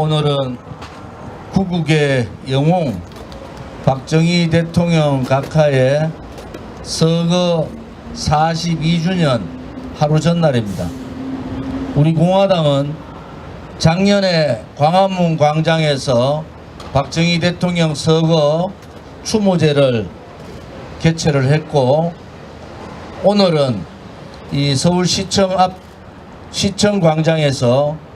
오늘은 구국의 영웅 박정희 대통령 각하의 서거 42주년 하루 전날입니다. 우리 공화당은 작년에 광화문 광장에서 박정희 대통령 서거 추모제를 개최를 했고 오늘은 이 서울시청 앞 시청 광장에서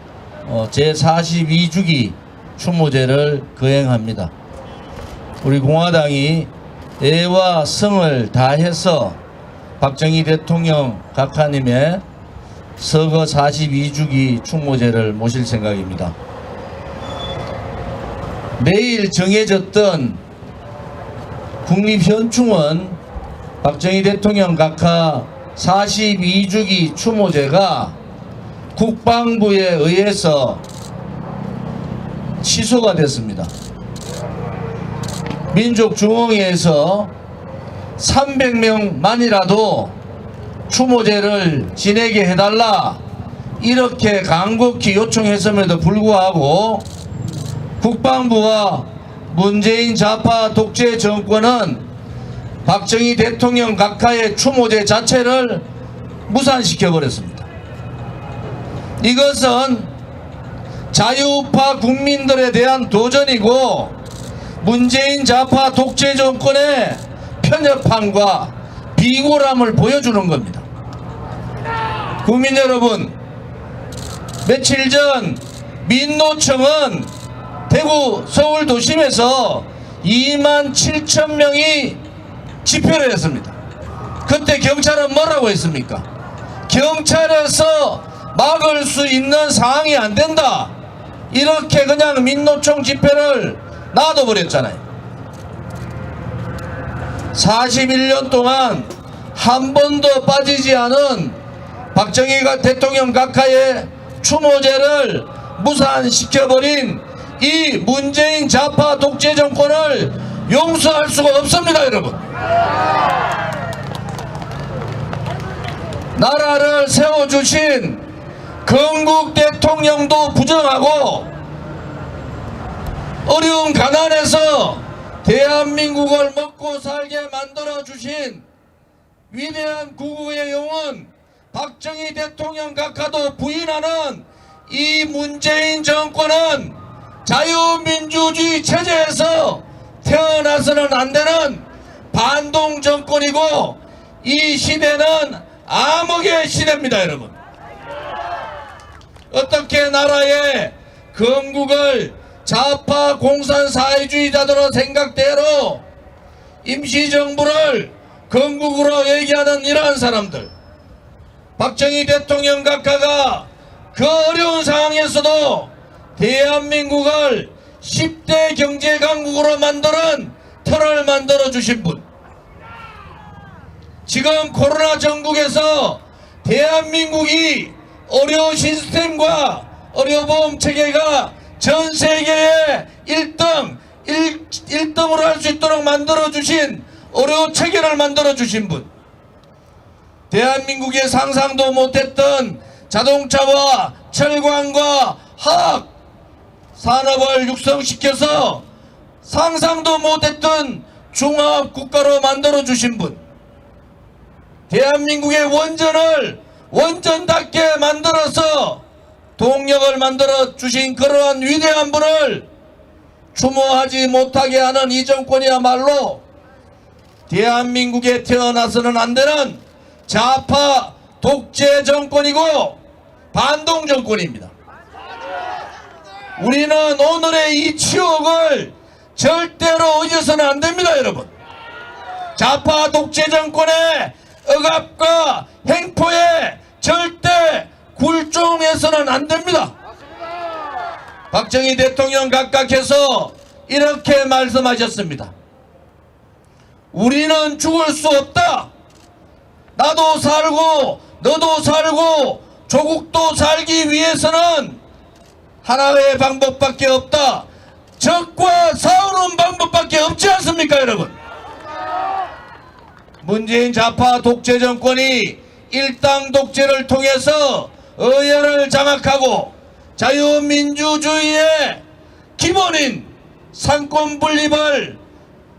어, 제42주기 추모제를 거행합니다. 우리 공화당이 애와 성을 다해서 박정희 대통령 각하님의 서거 42주기 추모제를 모실 생각입니다. 내일 정해졌던 국립현충원 박정희 대통령 각하 42주기 추모제가 국방부에 의해서 취소가 됐습니다. 민족중앙회에서 300명만이라도 추모제를 지내게 해달라 이렇게 간곡히 요청했음에도 불구하고 국방부와 문재인 좌파 독재 정권은 박정희 대통령 각하의 추모제 자체를 무산시켜 버렸습니다. 이것은 자유우파 국민들에 대한 도전이고 문재인 좌파 독재 정권의 편협함과 비굴함을 보여주는 겁니다. 국민 여러분, 며칠 전 민노총은 대구 서울 도심에서 2만 7천 명이 집회를 했습니다. 그때 경찰은 뭐라고 했습니까? 경찰에서 막을 수 있는 상황이 안 된다. 이렇게 그냥 민노총 집회를 놔둬버렸잖아요. 41년 동안 한 번도 빠지지 않은 박정희 대통령 각하의 추모제를 무산시켜버린 이 문재인 좌파 독재 정권을 용서할 수가 없습니다, 여러분. 나라를 세워주신 건국 대통령도 부정하고 어려운 가난에서 대한민국을 먹고 살게 만들어 주신 위대한 구국의 영혼 박정희 대통령 각하도 부인하는 이 문재인 정권은 자유민주주의 체제에서 태어나서는 안 되는 반동 정권이고 이 시대는 암흑의 시대입니다 여러분 어떻게 나라의 건국을 좌파 공산 사회주의자들의 생각대로 임시정부를 건국으로 얘기하는 이러한 사람들. 박정희 대통령 각하가 그 어려운 상황에서도 대한민국을 10대 경제 강국으로 만드는 틀을 만들어 주신 분. 지금 코로나 전국에서 대한민국이 의료 시스템과 의료보험 체계가 전 세계에 1등, 1, 1등으로 할 수 있도록 만들어주신 의료 체계를 만들어주신 분. 대한민국에 상상도 못했던 자동차와 철광과 화학 산업을 육성시켜서 상상도 못했던 종합 국가로 만들어주신 분. 대한민국의 원전을 원전답게 만들어서 동력을 만들어 주신 그러한 위대한 분을 추모하지 못하게 하는 이 정권이야말로 대한민국에 태어나서는 안 되는 좌파 독재 정권이고 반동 정권입니다. 우리는 오늘의 이 치욕을 절대로 잊어서는 안 됩니다, 여러분. 좌파 독재 정권의 억압과 행포에 절대 굴종해서는 안 됩니다. 박정희 대통령 각각해서 이렇게 말씀하셨습니다. 우리는 죽을 수 없다. 나도 살고 너도 살고 조국도 살기 위해서는 하나의 방법밖에 없다. 적과 싸우는 방법밖에 없지 않습니까, 여러분? 문재인 좌파 독재 정권이 일당 독재를 통해서 의회를 장악하고 자유민주주의의 기본인 상권 분립을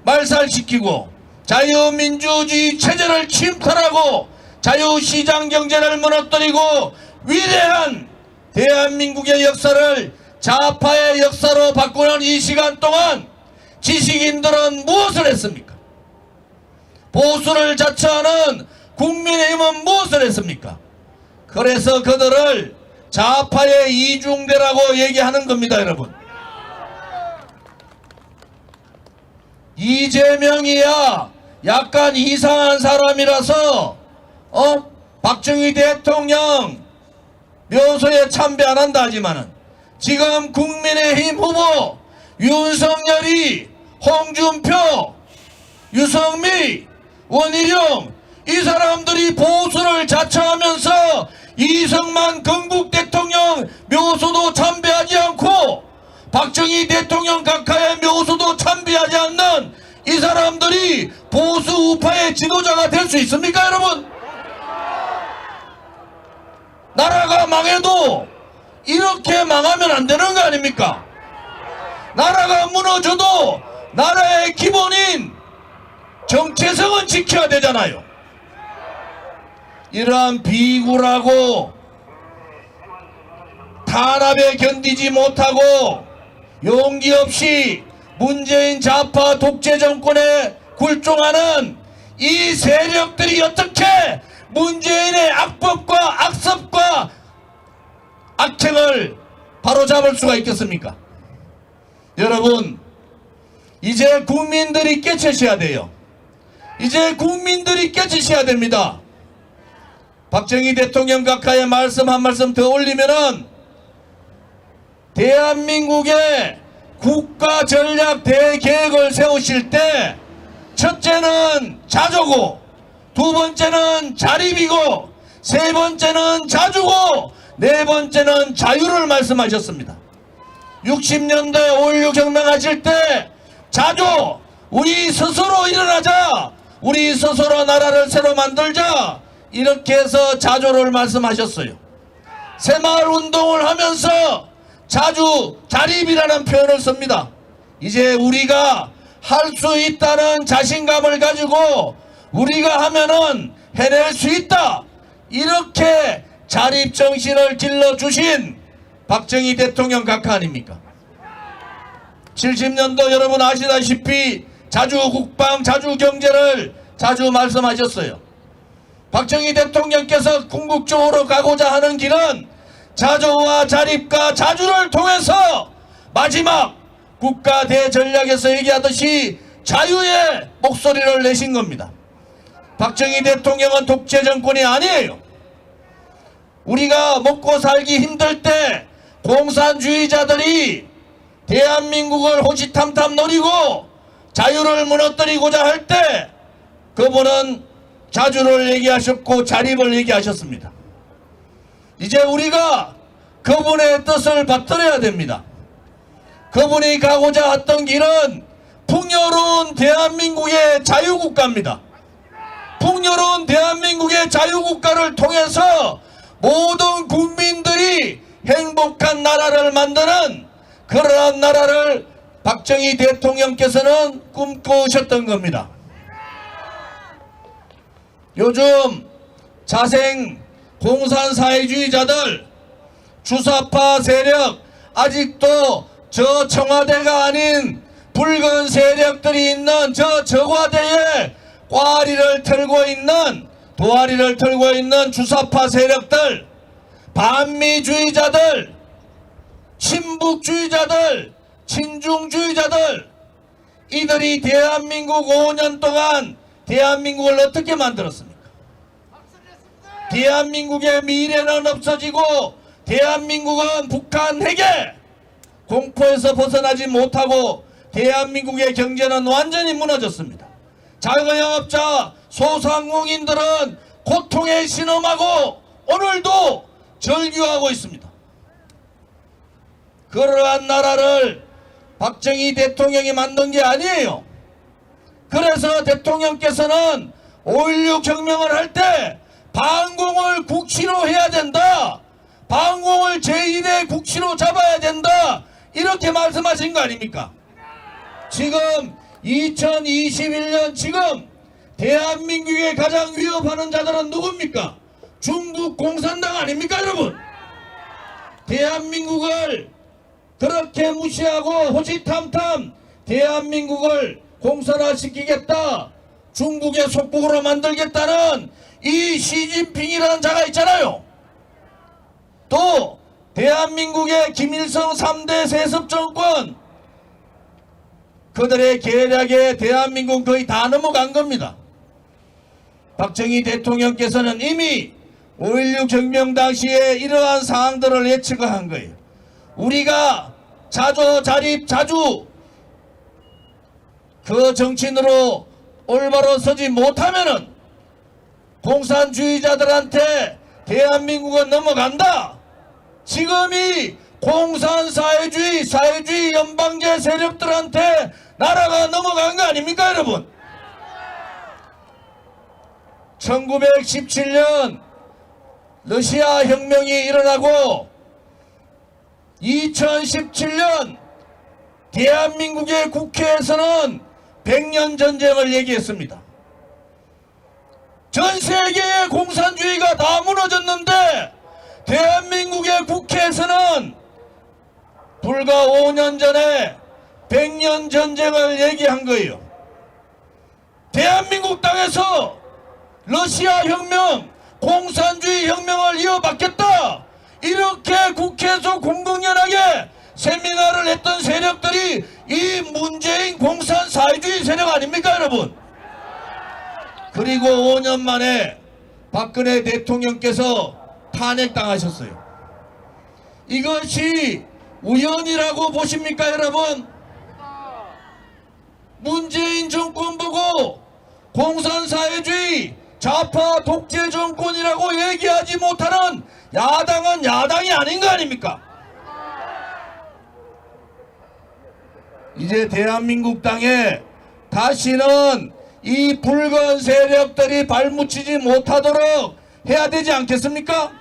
말살시키고 자유민주주의 체제를 침탈하고 자유시장 경제를 무너뜨리고 위대한 대한민국의 역사를 좌파의 역사로 바꾸는 이 시간 동안 지식인들은 무엇을 했습니까? 보수를 자처하는 국민의힘은 무엇을 했습니까? 그래서 그들을 좌파의 이중대라고 얘기하는 겁니다, 여러분. 이재명이야 약간 이상한 사람이라서 어 박정희 대통령 묘소에 참배 안 한다 하지만은 지금 국민의힘 후보 윤석열이 홍준표 유성미 원희룡 이 사람들이 보수를 자처하면서 이승만 건국 대통령 묘소도 참배하지 않고 박정희 대통령 각하의 묘소도 참배하지 않는 이 사람들이 보수 우파의 지도자가 될 수 있습니까 여러분? 나라가 망해도 이렇게 망하면 안 되는 거 아닙니까? 나라가 무너져도 나라의 기본인 정체성은 지켜야 되잖아요. 이러한 비굴하고 탄압에 견디지 못하고 용기 없이 문재인 좌파 독재 정권에 굴종하는 이 세력들이 어떻게 문재인의 악법과 악습과 악행을 바로잡을 수가 있겠습니까? 여러분 이제 국민들이 깨치셔야 돼요. 이제 국민들이 깨치셔야 됩니다. 박정희 대통령 각하의 말씀 한 말씀 더 올리면은 대한민국의 국가 전략 대계획을 세우실 때 첫째는 자조고 두 번째는 자립이고 세 번째는 자주고 네 번째는 자유를 말씀하셨습니다. 60년대 5.16 혁명하실 때 자조 우리 스스로 일어나자 우리 스스로 나라를 새로 만들자 이렇게 해서 자조를 말씀하셨어요. 새마을 운동을 하면서 자주 자립이라는 표현을 씁니다. 이제 우리가 할 수 있다는 자신감을 가지고 우리가 하면은 해낼 수 있다. 이렇게 자립 정신을 길러 주신 박정희 대통령 각하 아닙니까? 70년도 여러분 아시다시피 자주 국방, 자주 경제를 자주 말씀하셨어요. 박정희 대통령께서 궁극적으로 가고자 하는 길은 자조와 자립과 자주를 통해서 마지막 국가 대전략에서 얘기하듯이 자유의 목소리를 내신 겁니다. 박정희 대통령은 독재 정권이 아니에요. 우리가 먹고 살기 힘들 때 공산주의자들이 대한민국을 호시탐탐 노리고 자유를 무너뜨리고자 할 때 그분은 자주를 얘기하셨고 자립을 얘기하셨습니다. 이제 우리가 그분의 뜻을 받들어야 됩니다. 그분이 가고자 했던 길은 풍요로운 대한민국의 자유국가입니다. 풍요로운 대한민국의 자유국가를 통해서 모든 국민들이 행복한 나라를 만드는 그러한 나라를 박정희 대통령께서는 꿈꾸셨던 겁니다. 요즘 자생 공산 사회주의자들 주사파 세력 아직도 저 청와대가 아닌 붉은 세력들이 있는 저 저과대에 꽈리를 털고 있는 도아리를 털고 있는 주사파 세력들 반미주의자들 친북주의자들 친중주의자들 이들이 대한민국 5년 동안 대한민국을 어떻게 만들었습니까? 대한민국의 미래는 없어지고 대한민국은 북한 핵에 공포에서 벗어나지 못하고 대한민국의 경제는 완전히 무너졌습니다. 작은 영업자, 소상공인들은 고통에 신음하고 오늘도 절규하고 있습니다. 그러한 나라를 박정희 대통령이 만든 게 아니에요. 그래서 대통령께서는 5.16 혁명을 할때 반공을 국치로 해야 된다. 방공을 제1의 국시로 잡아야 된다. 이렇게 말씀하신 거 아닙니까? 지금 2021년 지금 대한민국에 가장 위협하는 자들은 누굽니까? 중국 공산당 아닙니까 여러분? 대한민국을 그렇게 무시하고 호시탐탐 대한민국을 공산화시키겠다 중국의 속국으로 만들겠다는 이 시진핑이라는 자가 있잖아요 또 대한민국의 김일성 3대 세습 정권 그들의 계략에 대한민국 거의 다 넘어간 겁니다. 박정희 대통령께서는 이미 5.16 혁명 당시에 이러한 사항들을 예측한 거예요. 우리가 자조 자립 자주 그 정치인으로 올바로 서지 못하면은 공산주의자들한테 대한민국은 넘어간다. 지금이 공산사회주의, 사회주의 연방제 세력들한테 나라가 넘어간 거 아닙니까, 여러분? 1917년 러시아 혁명이 일어나고 2017년 대한민국의 국회에서는 100년 전쟁을 얘기했습니다. 전 세계의 공산주의가 다 무너졌는데 대한민국의 국회에서는 불과 5년 전에 100년 전쟁을 얘기한 거예요. 대한민국 땅에서 러시아 혁명, 공산주의 혁명을 이어받겠다. 이렇게 국회에서 공공연하게 세미나를 했던 세력들이 이 문재인 공산 사회주의 세력 아닙니까, 여러분? 그리고 5년 만에 박근혜 대통령께서 탄핵당하셨어요. 이것이 우연이라고 보십니까, 여러분? 문재인 정권 보고 공산사회주의 좌파 독재 정권이라고 얘기하지 못하는 야당은 야당이 아닌 거 아닙니까? 이제 대한민국 땅에 다시는 이 붉은 세력들이 발묻히지 못하도록 해야 되지 않겠습니까?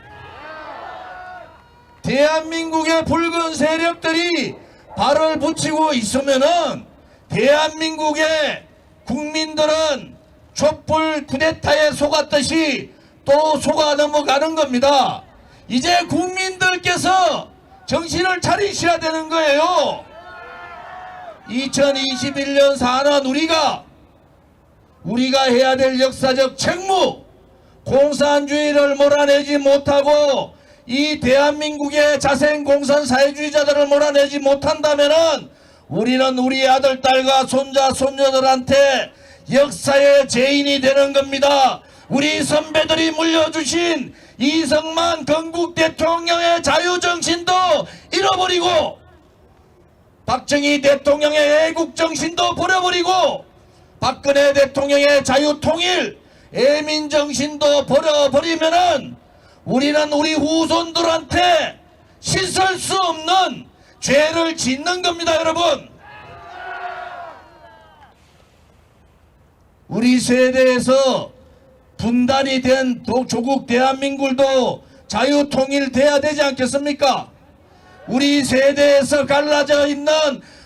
대한민국의 붉은 세력들이 발을 붙이고 있으면은 대한민국의 국민들은 촛불 쿠데타에 속았듯이 또 속아 넘어가는 겁니다. 이제 국민들께서 정신을 차리셔야 되는 거예요. 2021년 사는 우리가 우리가 해야 될 역사적 책무 공산주의를 몰아내지 못하고 이 대한민국의 자생 공산 사회주의자들을 몰아내지 못한다면은 우리는 우리 아들 딸과 손자 손녀들한테 역사의 죄인이 되는 겁니다. 우리 선배들이 물려주신 이승만 건국 대통령의 자유정신도 잃어버리고 박정희 대통령의 애국정신도 버려버리고 박근혜 대통령의 자유통일 애민정신도 버려버리면은 우리는 우리 후손들한테 씻을 수 없는 죄를 짓는 겁니다 여러분 우리 세대에서 분단이 된 도- 조국 대한민국도 자유통일 돼야 되지 않겠습니까? 우리 세대에서 갈라져 있는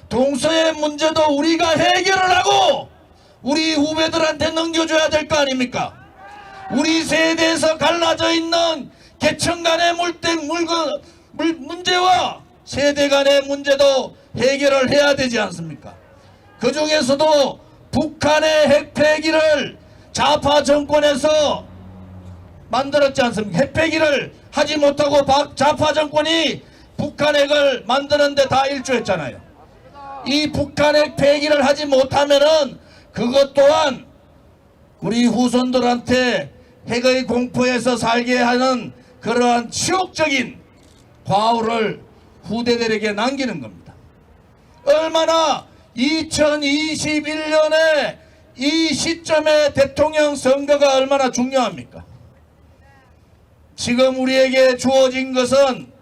동서의 문제도 우리가 해결을 하고 우리 후배들한테 넘겨줘야 될 거 아닙니까? 우리 세대에서 갈라져 있는 계층 간의 물대, 물건, 물, 문제와 세대 간의 문제도 해결을 해야 되지 않습니까? 그 중에서도 북한의 핵폐기를 좌파 정권에서 만들었지 않습니까? 핵폐기를 하지 못하고 박- 좌파 정권이 북한 핵을 만드는데 다 일조했잖아요. 이 북한 핵 폐기를 하지 못하면은 그것 또한 우리 후손들한테 핵의 공포에서 살게 하는 그러한 치욕적인 과오를 후대들에게 남기는 겁니다. 얼마나 2021년에 이 시점에 대통령 선거가 얼마나 중요합니까? 지금 우리에게 주어진 것은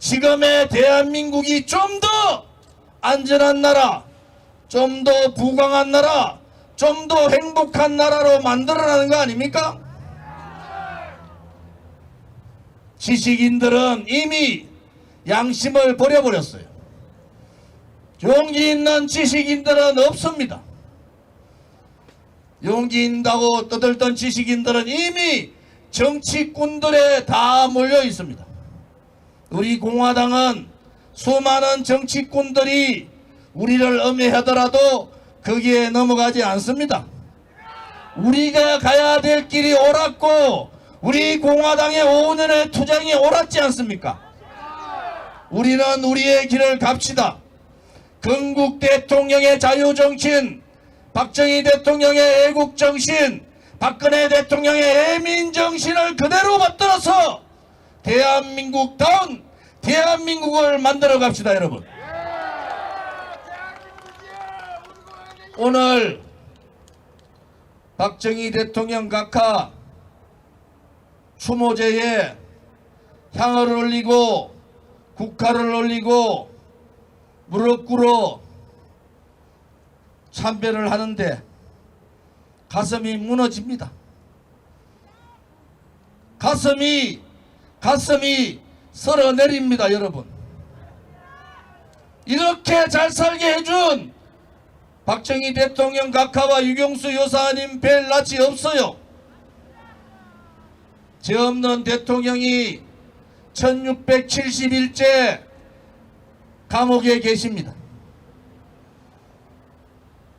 지금의 대한민국이 좀 더 안전한 나라, 좀 더 부강한 나라, 좀 더 행복한 나라로 만들어라는 거 아닙니까? 지식인들은 이미 양심을 버려버렸어요. 용기 있는 지식인들은 없습니다. 용기 있다고 떠들던 지식인들은 이미 정치꾼들에 다 몰려 있습니다. 우리 공화당은 수많은 정치꾼들이 우리를 엄해하더라도 거기에 넘어가지 않습니다. 우리가 가야 될 길이 옳았고 우리 공화당의 5년의 투쟁이 옳았지 않습니까? 우리는 우리의 길을 갑시다. 건국 대통령의 자유정신, 박정희 대통령의 애국정신, 박근혜 대통령의 애민정신을 그대로 받들어서 대한민국다운 대한민국을 만들어 갑시다 여러분. 오늘 박정희 대통령 각하 추모제에 향을 올리고 국화를 올리고 무릎 꿇어 참배를 하는데 가슴이 무너집니다. 가슴이 가슴이 설어 내립니다, 여러분. 이렇게 잘 살게 해준 박정희 대통령 각하와 유경수 여사님 뵐 낯이 없어요. 죄 없는 대통령이 1671째 감옥에 계십니다.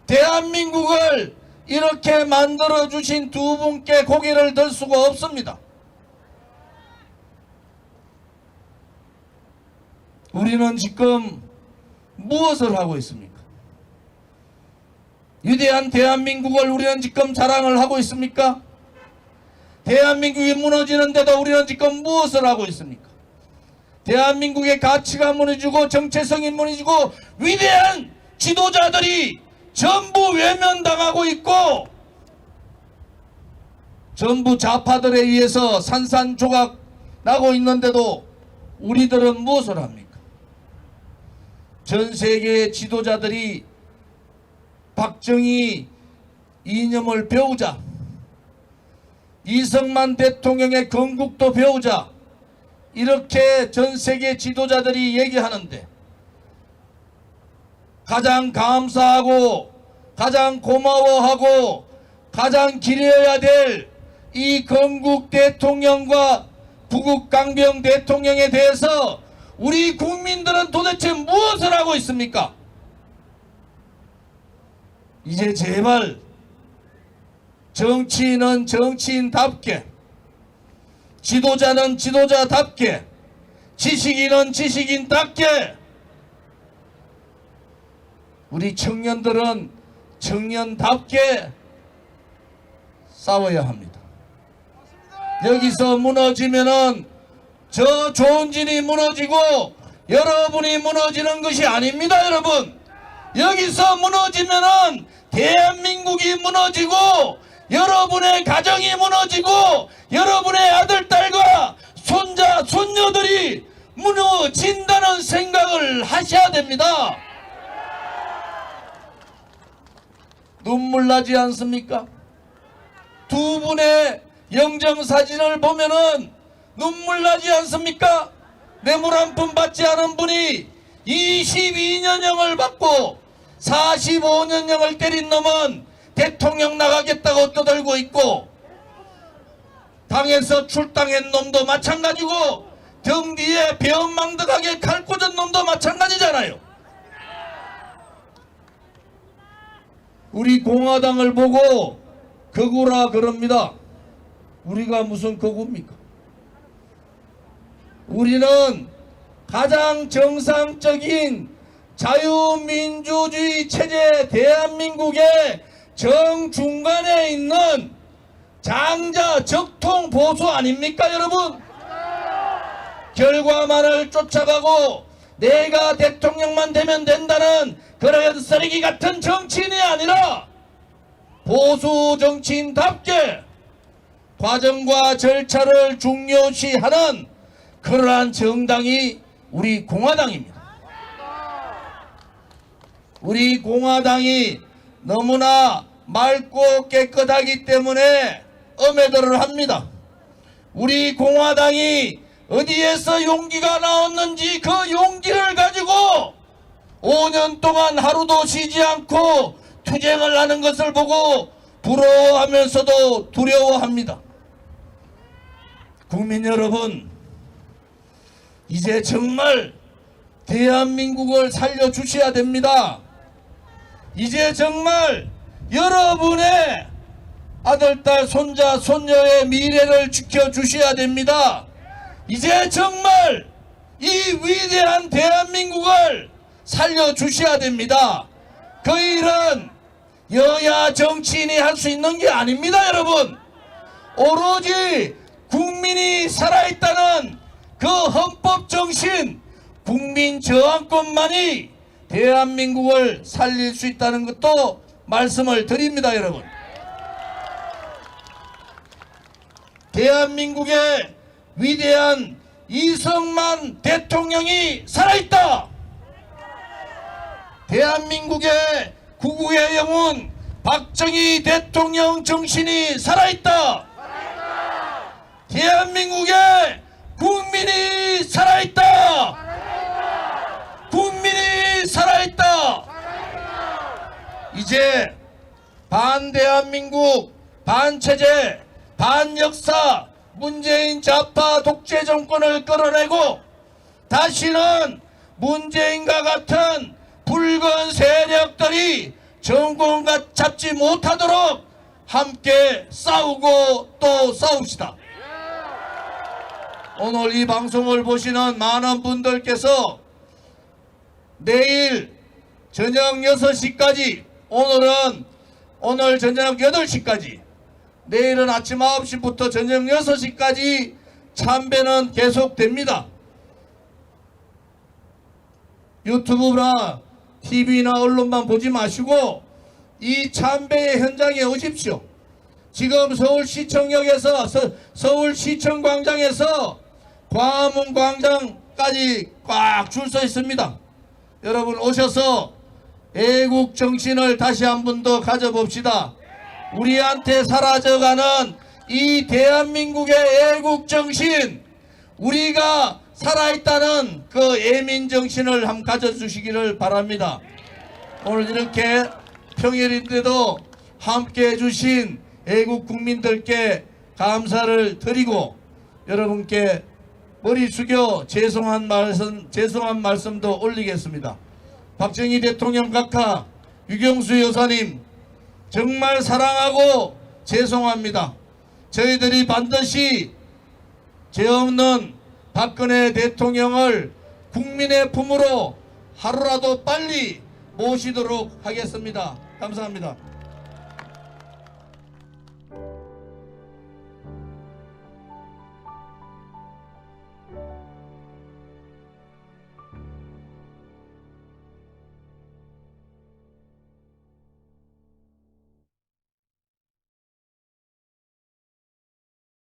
대한민국을 이렇게 만들어 주신 두 분께 고개를 들 수가 없습니다. 우리는 지금 무엇을 하고 있습니까? 위대한 대한민국을 우리는 지금 자랑을 하고 있습니까? 대한민국이 무너지는데도 우리는 지금 무엇을 하고 있습니까? 대한민국의 가치가 무너지고 정체성이 무너지고 위대한 지도자들이 전부 외면당하고 있고 전부 좌파들에 의해서 산산조각 나고 있는데도 우리들은 무엇을 합니까? 전 세계의 지도자들이 박정희 이념을 배우자 이승만 대통령의 건국도 배우자 이렇게 전 세계 지도자들이 얘기하는데 가장 감사하고 가장 고마워하고 가장 기려야 될 이 건국 대통령과 부국 강병 대통령에 대해서 우리 국민들은 도대체 무엇을 하고 있습니까? 이제 제발 정치인은 정치인답게 지도자는 지도자답게 지식인은 지식인답게 우리 청년들은 청년답게 싸워야 합니다. 여기서 무너지면은 저 좋은 진이 무너지고 여러분이 무너지는 것이 아닙니다, 여러분. 여기서 무너지면은 대한민국이 무너지고 여러분의 가정이 무너지고 여러분의 아들, 딸과 손자, 손녀들이 무너진다는 생각을 하셔야 됩니다. 눈물 나지 않습니까? 두 분의 영정사진을 보면은 눈물 나지 않습니까? 뇌물 한 푼 받지 않은 분이 22년형을 받고 45년형을 때린 놈은 대통령 나가겠다고 떠들고 있고 당에서 출당한 놈도 마찬가지고 등 뒤에 배은망덕하게 칼 꽂은 놈도 마찬가지잖아요. 우리 공화당을 보고 거구라 그럽니다. 우리가 무슨 거구입니까? 우리는 가장 정상적인 자유민주주의 체제 대한민국의 정중간에 있는 장자 적통 보수 아닙니까 여러분? 결과만을 쫓아가고 내가 대통령만 되면 된다는 그런 쓰레기 같은 정치인이 아니라 보수 정치인답게 과정과 절차를 중요시하는 그러한 정당이 우리 공화당입니다. 우리 공화당이 너무나 맑고 깨끗하기 때문에 엄해들을 합니다. 우리 공화당이 어디에서 용기가 나왔는지 그 용기를 가지고 5년 동안 하루도 쉬지 않고 투쟁을 하는 것을 보고 부러워하면서도 두려워합니다. 국민 여러분, 이제 정말 대한민국을 살려주셔야 됩니다. 이제 정말 여러분의 아들, 딸, 손자, 손녀의 미래를 지켜주셔야 됩니다. 이제 정말 이 위대한 대한민국을 살려주셔야 됩니다. 그 일은 여야 정치인이 할 수 있는 게 아닙니다, 여러분. 오로지 국민이 살아있다는 그 헌법 정신, 국민 저항권만이 대한민국을 살릴 수 있다는 것도 말씀을 드립니다, 여러분. 대한민국의 위대한 이승만 대통령이 살아있다. 대한민국의 구구의 영혼 박정희 대통령 정신이 살아있다. 대한민국의 국민이 살아있다. 국민이 살아있다. 이 제 반대한민국, 반체제, 반역사, 문재인 좌파 독재 정권을 끌어내고 다시는 문재인과 같은 붉은 세력들이 정권 잡지 못하도록 함께 싸우고 또 싸웁시다. 오늘 이 방송을 보시는 많은 분들께서 내일 저녁 6시까지 오늘은 오늘 저녁 8시까지 내일은 아침 9시부터 저녁 6시까지 참배는 계속됩니다. 유튜브나 TV나 언론만 보지 마시고 이 참배의 현장에 오십시오. 지금 서울시청역에서 서, 서울시청 광장에서 광화문 광장까지 꽉 줄 서 있습니다. 여러분 오셔서 애국 정신을 다시 한 번 더 가져봅시다. 우리한테 사라져가는 이 대한민국의 애국 정신, 우리가 살아있다는 그 애민 정신을 한번 가져주시기를 바랍니다. 오늘 이렇게 평일인데도 함께 해주신 애국 국민들께 감사를 드리고 여러분께 머리 숙여 죄송한 말씀, 죄송한 말씀도 올리겠습니다. 박정희 대통령 각하, 유경수 여사님, 정말 사랑하고 죄송합니다. 저희들이 반드시 죄 없는 박근혜 대통령을 국민의 품으로 하루라도 빨리 모시도록 하겠습니다. 감사합니다.